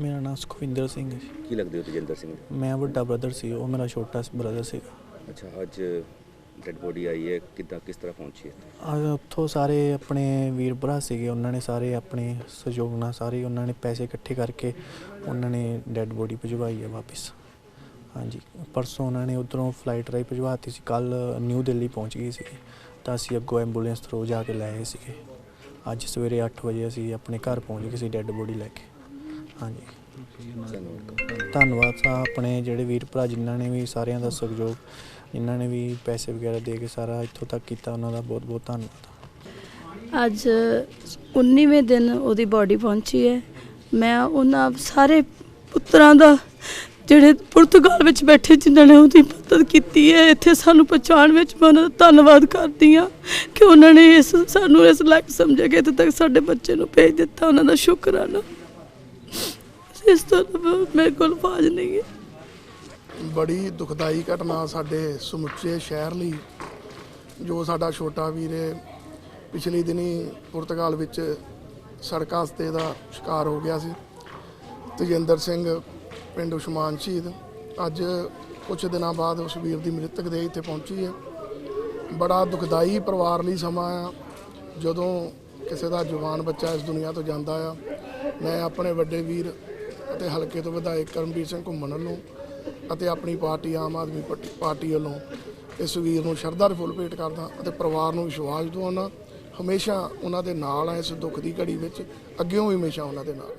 ਮੇਰਾ ਨਾਮ ਸੁਖਵਿੰਦਰ ਸਿੰਘ ਹੈ ਜੀ। ਕੀ ਲੱਗਦੇ ਹੋ ਤੇਜਿੰਦਰ ਸਿੰਘ? ਦੇ? ਮੈਂ ਵੱਡਾ ਬ੍ਰਦਰ ਸੀ ਉਹ ਮੇਰਾ ਛੋਟਾ ਬ੍ਰਦਰ ਸੀਗਾ। ਅੱਛਾ ਅੱਜ ਡੈਡ ਬੋਡੀ ਆਈ ਹੈ ਕਿੱਦਾਂ ਕਿਸ ਤਰ੍ਹਾਂ ਪਹੁੰਚੀ ਹੈ? ਆ ਉੱਥੋਂ ਸਾਰੇ ਆਪਣੇ ਵੀਰ ਭਰਾ ਸੀਗੇ ਉਹਨਾਂ ਨੇ ਸਾਰੇ ਆਪਣੇ ਸਹਿਯੋਗ ਨਾਲ ਸਾਰੇ ਉਹਨਾਂ ਨੇ ਪੈਸੇ ਇਕੱਠੇ ਕਰਕੇ ਉਹਨਾਂ ਨੇ ਡੈੱਡ ਬੋਡੀ ਭਿਜਵਾਈ ਹੈ ਵਾਪਸ। ਹਾਂਜੀ ਪਰਸੋਂ ਉਹਨਾਂ ਨੇ ਉਧਰੋਂ ਫਲਾਈਟ ਰਾਹੀਂ ਭਿਜਵਾਤੀ ਸੀ ਕੱਲ ਨਿਊ ਦਿੱਲੀ ਪਹੁੰਚ ਗਈ ਸੀ ਤਾਂ ਅਸੀਂ ਅੱਗੋਂ ਐਂਬੂਲੈਂਸ ਥਰੂ ਜਾ ਕੇ ਲੈ ਆਏ ਸੀਗੇ। ਅੱਜ ਸਵੇਰੇ 8 ਵਜੇ ਅਸੀਂ ਆਪਣੇ ਘਰ ਪਹੁੰਚ ਗਏ ਸੀ ਡੈੱਡ ਬੋਡੀ ਲੈ ਕੇ। ਹਾਂਜੀ। ਧੰਨਵਾਦ ਧੰਨਵਾਦ ਆਪਣੇ ਜਿਹੜੇ ਵੀਰ ਭਰਾ ਜਿਨ੍ਹਾਂ ਨੇ ਵੀ ਸਾਰਿਆਂ ਦਾ ਸਹਿਯੋਗ, ਜਿਨ੍ਹਾਂ ਨੇ ਵੀ ਪੈਸੇ ਵਗੈਰਾ ਦੇ ਕੇ ਸਾਰਾ ਇੱਥੋਂ ਤੱਕ ਕੀਤਾ, ਉਹਨਾਂ ਦਾ ਬਹੁਤ ਬਹੁਤ ਧੰਨਵਾਦ। ਅੱਜ 19ਵੇਂ ਦਿਨ ਉਹਦੀ ਬਾਡੀ ਪਹੁੰਚੀ ਹੈ। ਮੈਂ ਉਹਨਾਂ ਸਾਰੇ ਪੁੱਤਰਾਂ ਦਾ, ਜਿਹੜੇ ਪੁਰਤਗਾਲ ਵਿੱਚ ਬੈਠੇ ਜਿਨ੍ਹਾਂ ਨੇ ਉਹਦੀ ਮਦਦ ਕੀਤੀ ਹੈ, ਇੱਥੇ ਸਾਨੂੰ ਪਹੁੰਚਾਉਣ ਵਿੱਚ ਮੈਂ ਉਹਨਾਂ ਦਾ ਧੰਨਵਾਦ ਕਰਦੀ ਹਾਂ ਕਿ ਉਹਨਾਂ ਨੇ ਇਸ, ਸਾਨੂੰ ਇਸ ਲਾਇਕ ਸਮਝ ਕੇ ਇੱਥੇ ਤੱਕ ਸਾਡੇ ਬੱਚੇ ਨੂੰ ਭੇਜ ਦਿੱਤਾ, ਉਹਨਾਂ ਦਾ ਸ਼ੁਕਰਾਨਾ। ਇਸ ਤੋਂ ਇਲਾਵਾ ਮੇਰੇ ਕੋਲ ਆਵਾਜ਼ ਨਹੀਂ ਹੈ। ਬੜੀ ਦੁਖਦਾਈ ਘਟਨਾ ਸਾਡੇ ਸਮੁੱਚੇ ਸ਼ਹਿਰ ਲਈ, ਜੋ ਸਾਡਾ ਛੋਟਾ ਵੀਰ ਹੈ, ਪਿਛਲੇ ਦਿਨੀ ਪੁਰਤਗਾਲ ਵਿੱਚ ਸੜਕ ਹਾਦਸੇ ਦਾ ਸ਼ਿਕਾਰ ਹੋ ਗਿਆ ਸੀ। ਤੇਜਿੰਦਰ ਸਿੰਘ, ਪਿੰਡ ਉਸਮਾਨ ਸ਼ਹੀਦ, ਅੱਜ ਕੁਝ ਦਿਨਾਂ ਬਾਅਦ ਉਸ ਵੀਰ ਦੀ ਮ੍ਰਿਤਕ ਦੇਹ ਇੱਥੇ ਪਹੁੰਚੀ ਹੈ। ਬੜਾ ਦੁਖਦਾਈ ਪਰਿਵਾਰ ਲਈ ਸਮਾਂ ਆ। ਜਦੋਂ ਕਿਸੇ ਦਾ ਜਵਾਨ ਬੱਚਾ ਇਸ ਦੁਨੀਆ ਤੋਂ ਜਾਂਦਾ ਆ, ਮੈਂ ਆਪਣੇ ਵੱਡੇ ਵੀਰ ਅਤੇ ਹਲਕੇ ਤੋਂ ਵਿਧਾਇਕ ਕਰਮਵੀਰ ਸਿੰਘ ਘੁੰਮਣ ਵੱਲੋਂ ਅਤੇ ਆਪਣੀ ਪਾਰਟੀ, ਆਮ ਆਦਮੀ ਪਾਰਟੀ- ਵੱਲੋਂ ਇਸ ਵੀਰ ਨੂੰ ਸ਼ਰਧਾ ਦੇ ਫੁੱਲ ਭੇਟ ਕਰਦਾ ਅਤੇ ਪਰਿਵਾਰ ਨੂੰ ਵਿਸ਼ਵਾਸ ਦਿਵਾਉਣਾ ਹਮੇਸ਼ਾ ਉਹਨਾਂ ਦੇ ਨਾਲ ਆ ਇਸ ਦੁੱਖ ਦੀ ਘੜੀ ਵਿੱਚ, ਅੱਗਿਓਂ ਵੀ ਹਮੇਸ਼ਾ ਉਹਨਾਂ ਦੇ ਨਾਲ